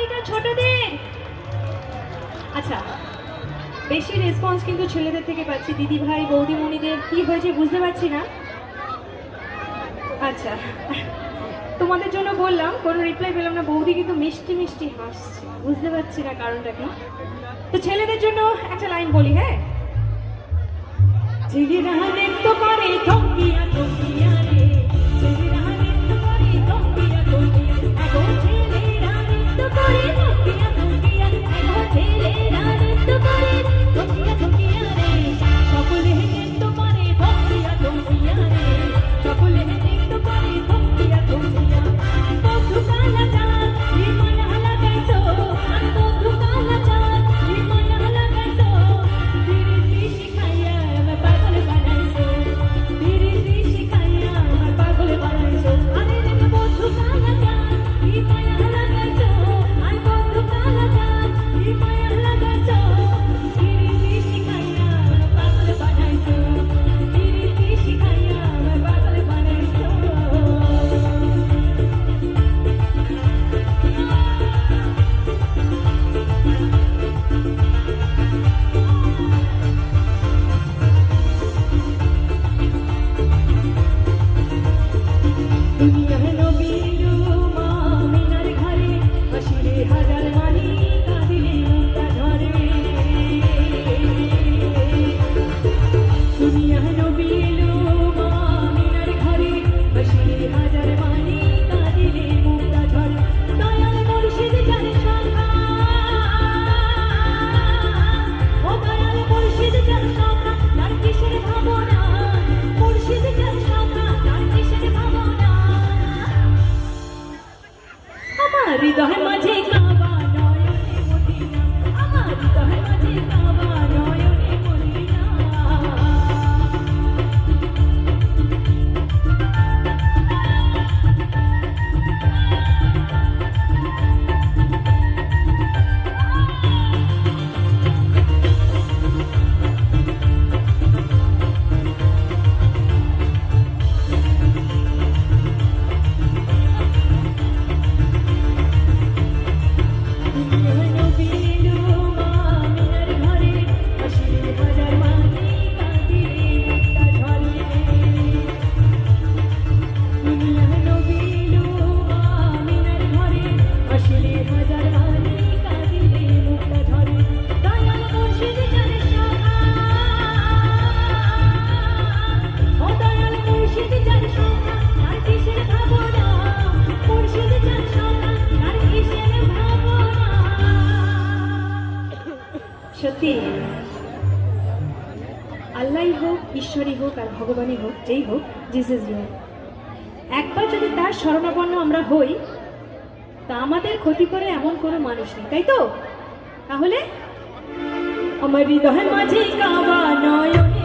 তালিটা ছোটদের। আচ্ছা বেশি রেসপন্স কিন্তু ছেলেদের থেকে পাচ্ছি। দিদি ভাই বৌদিমণিদের কি হয়েছে বুঝতে পারছি না। আচ্ছা তোমাদের জন্য বললাম, কোনো রিপ্লাই পেলাম না। বৌদি কিন্তু মিষ্টি মিষ্টি হাসছে। বুঝতে পারছি না কারণটা কি। তো ছেলেদের জন্য একটা লাইন বলি হ্যাঁ? ছেলেরা দেখতে পারে আল্লাহই হোক, ঈশ্বরই হোক আর ভগবানই হোক, যেই হোক জিজেস রিয়েল একবার যদি তার শরণাপন্ন আমরা হই, তা আমাদের ক্ষতি করে এমন কোনো মানুষ নেই, তাই তো? তাহলে? আমার হৃদয় মাঝে কাবা নয়নে